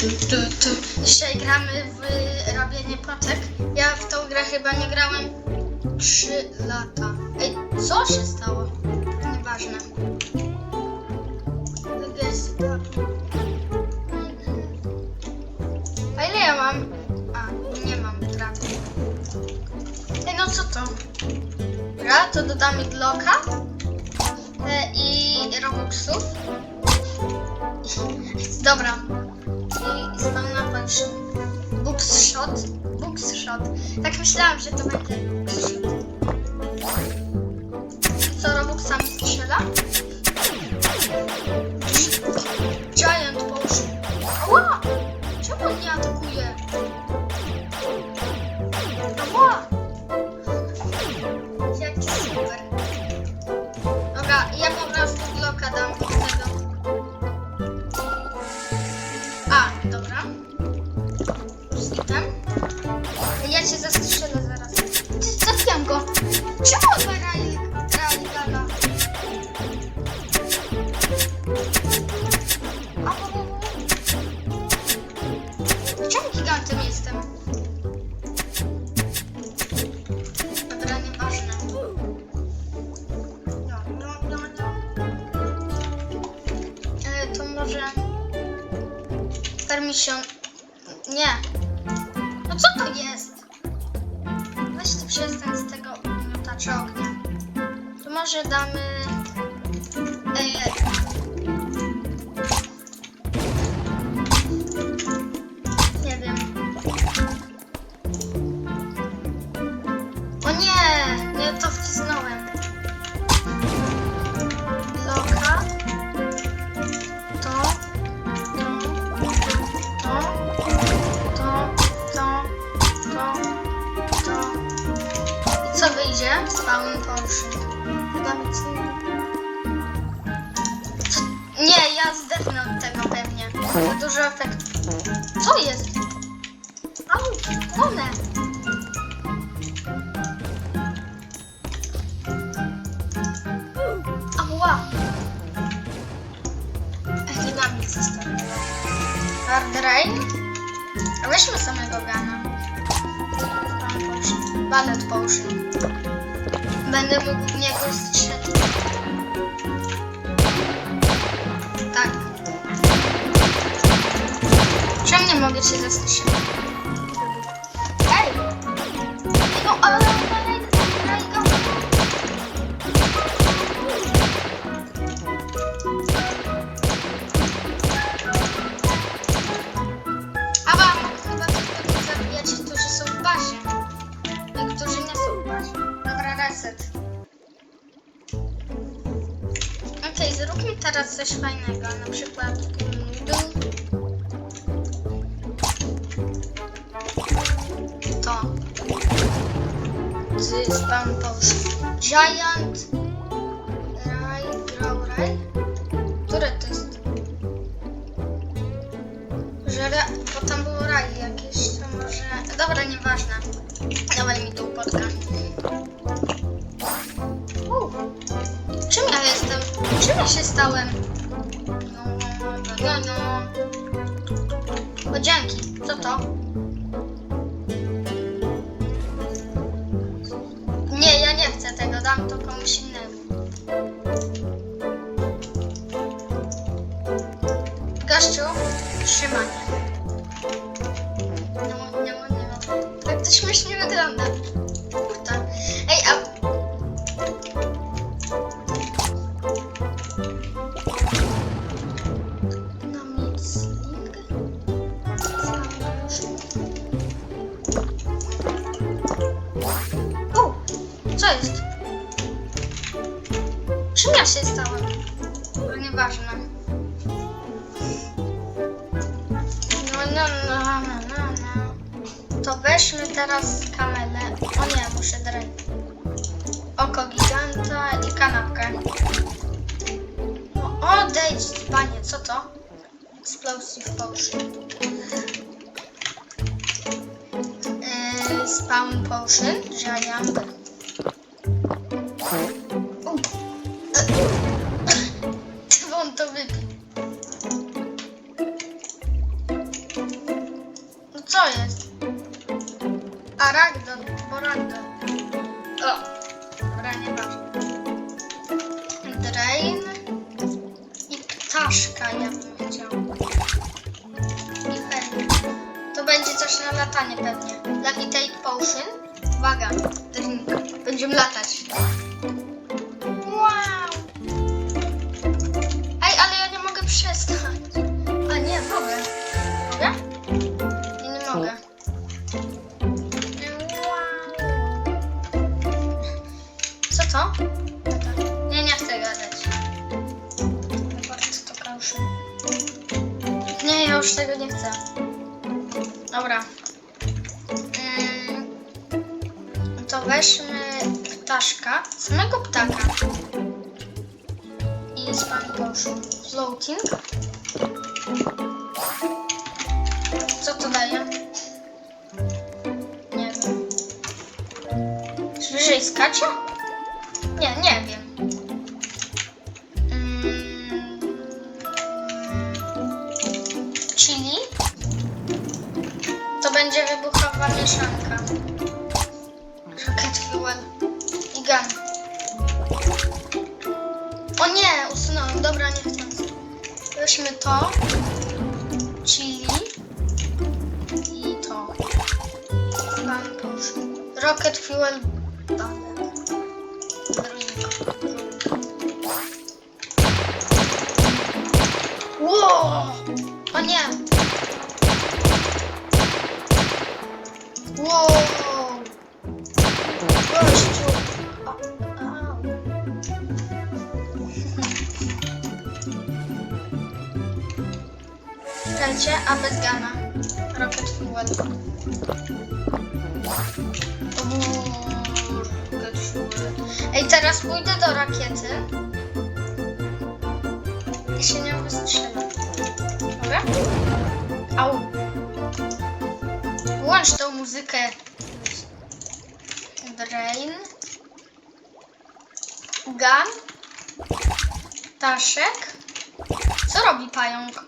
Tu, tu. Dzisiaj gramy w robienie potek. Ja w tą grę chyba nie grałem 3 lata. Ej, co się stało? Nieważne. Jest. A ile ja mam? A, nie mam trawy. Ej, no co to? Dobra, to dodamy bloka e, i robuxów. Dobra. I spam na patrz. Books shot. Books shot. Tak myślałam, że to będzie books a. Czemu gigantem jestem? Co wyjdzie? Spawn potion. Nie... Ja zdechnę od tego pewnie. Za dużo efektów. Co jest? Au, one. Ała. Ech, nie dam nic. Hard Rain. Weźmy samego Gana. Ballet Potion. Będę mógł w niego strzelić. Tak. Czemu nie mogę się zastrzelić? Ej! No, ale- fajnego, na przykład noodle. To. Z potion. Giant. Raj, grow raj. Które to jest? Że ra... bo tam było raj jakieś, to może... Dobra, nieważne. Dawaj mi tą potkę. U. Czym ja jestem? Czym ja się stałem? No, no, no, no. O, dzięki. Co to? Nie, ja nie chcę tego, dam to komuś innemu. Teraz kamelę. O nie, muszę drać. Oko giganta i kanapkę. No odejdź, panie, co to? Explosive potion. Yy, spawn potion, giant. U. A ragdoll, bo ragdoll. O, dobra, nieważne. Drain i ptaszka ja bym chciał. I pewnie. To będzie coś na latanie pewnie. Lucky Potion. Uwaga, drink. Będziemy latać. Spam potion. Floating. Co to daje? Nie wiem. Czy wyżej skacze? Nie, nie wiem. Mm, chili. To będzie wybuchowa mieszanka. Weźmy to. Chili. I to. Potion. Rocket fuel. Czekajcie, a bez gana. Rocket fuel. Uuu, rocket fuel. Ej, teraz pójdę do rakiety. I się nią wystrzelę. Dobra? Au. Włącz tą muzykę. Drain. Gun. Taszek. Co robi pająk?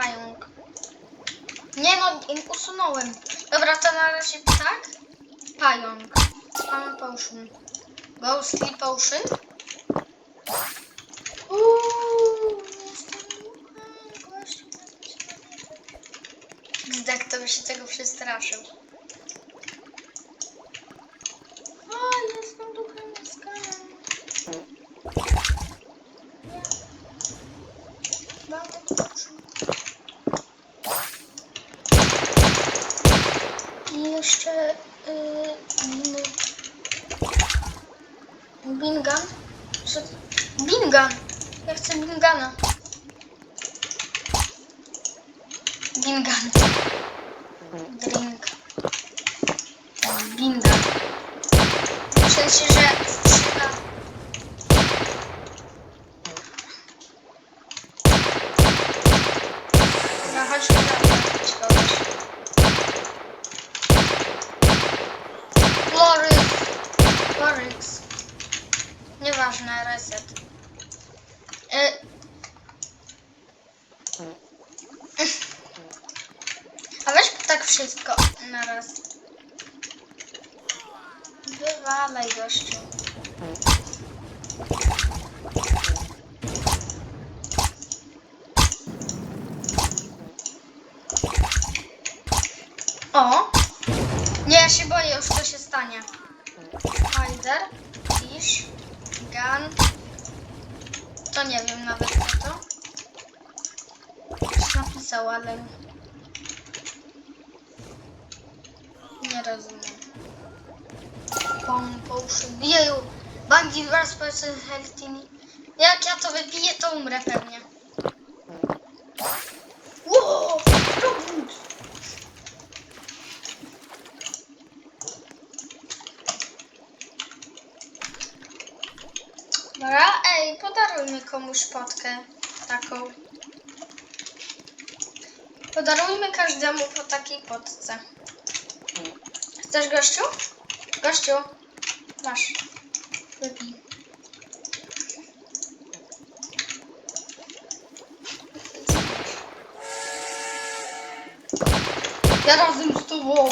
Pająk. Nie no, usunąłem. Dobra, to na razie ptak. Pająk. Spam potion. Ghostly potion. Uuu, jestem duchem, gościu. Gzdak to by się tego przestraszył. A, jestem duchem skanem. Będę poszł. I jeszcze yy, mm, Bingan. Bingan! Ja chcę Bingana. Bingan. Drink. Bingan. W sensie, że strzela. No. Wywalaj gościu. O! Nie, ja się boję już co się stanie. Spider, fish, gun. To nie wiem nawet co to. Coś napisał, ale... Nie rozumiem. Bomb potion. Jeju! Bangi wraz person healthy. Jak ja to wypiję, to umrę pewnie. Wow! Robót! Dobra, ej, podarujmy komuś potkę taką. Podarujmy każdemu po takiej potce. Chcesz gościu? Gościu, masz. Wypij. Ja razem z tobą.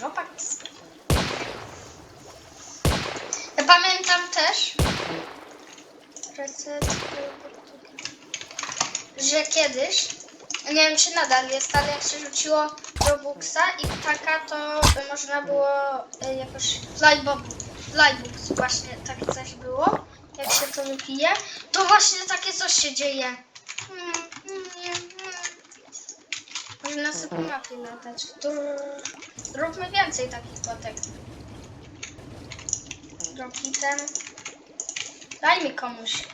Robaks. Ja pamiętam też. Że kiedyś, nie wiem czy nadal jest, ale jak się rzuciło Robuxa i ptaka, to można było y, jakoś flybob, flybooks właśnie takie coś było. Jak się to wypije, to właśnie takie coś się dzieje. Mm, mm, mm. Można sobie mapy latać. Róbmy więcej takich plotek. Drogi ten. Daj mi komuś.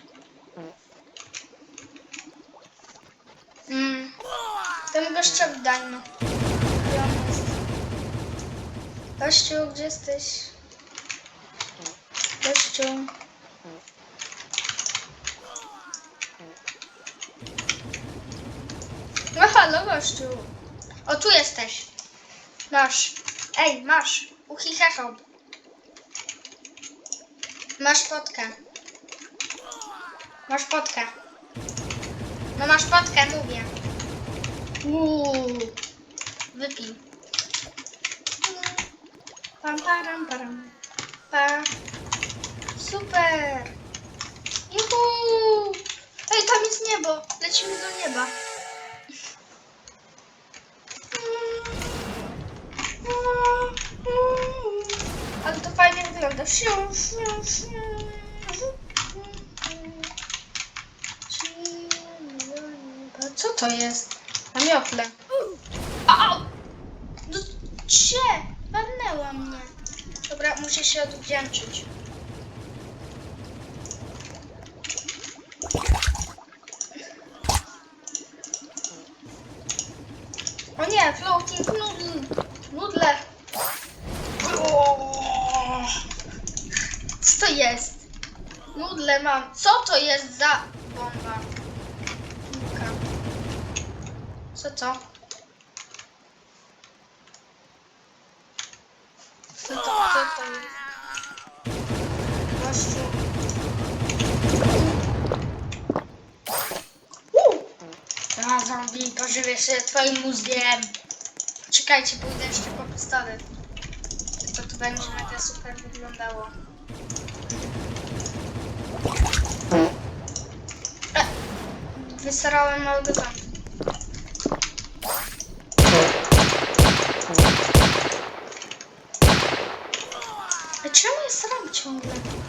Mm. Temu gościowi dajmy. Gościu, gdzie jesteś? Gościu. No halo, gościu. O, tu jesteś. Masz. Ej, masz. Uchichechał. Masz potkę. Masz potkę. No masz potkę, mówię. Uuu. Wypij. Pam, param, param. Pa. Super. Juhu. Ej, tam jest niebo. Lecimy do nieba. Ale to fajnie wygląda. Siu, siu, siu. Co to jest? Na miotle. Au! No, cie! Mnie. Dobra, muszę się odwdzięczyć. O nie, floating noodle. Nudle. Co to jest? Nudle mam. Co to jest za bomba? Co to? Co to, co to jest? Gościu. A, zombie, pożywię się twoim mózgiem. Czekajcie, pójdę jeszcze po pistolet. To tu będzie mega super wyglądało. Wysrałem małego zombie. Thank you.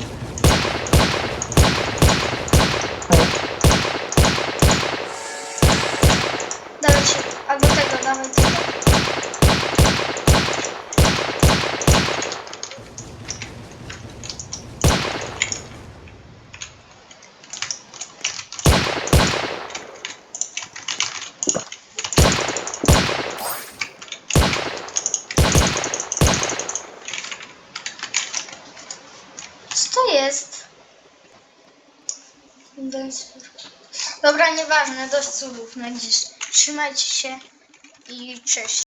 Nieważne, dość cudów na dziś. Trzymajcie się i cześć.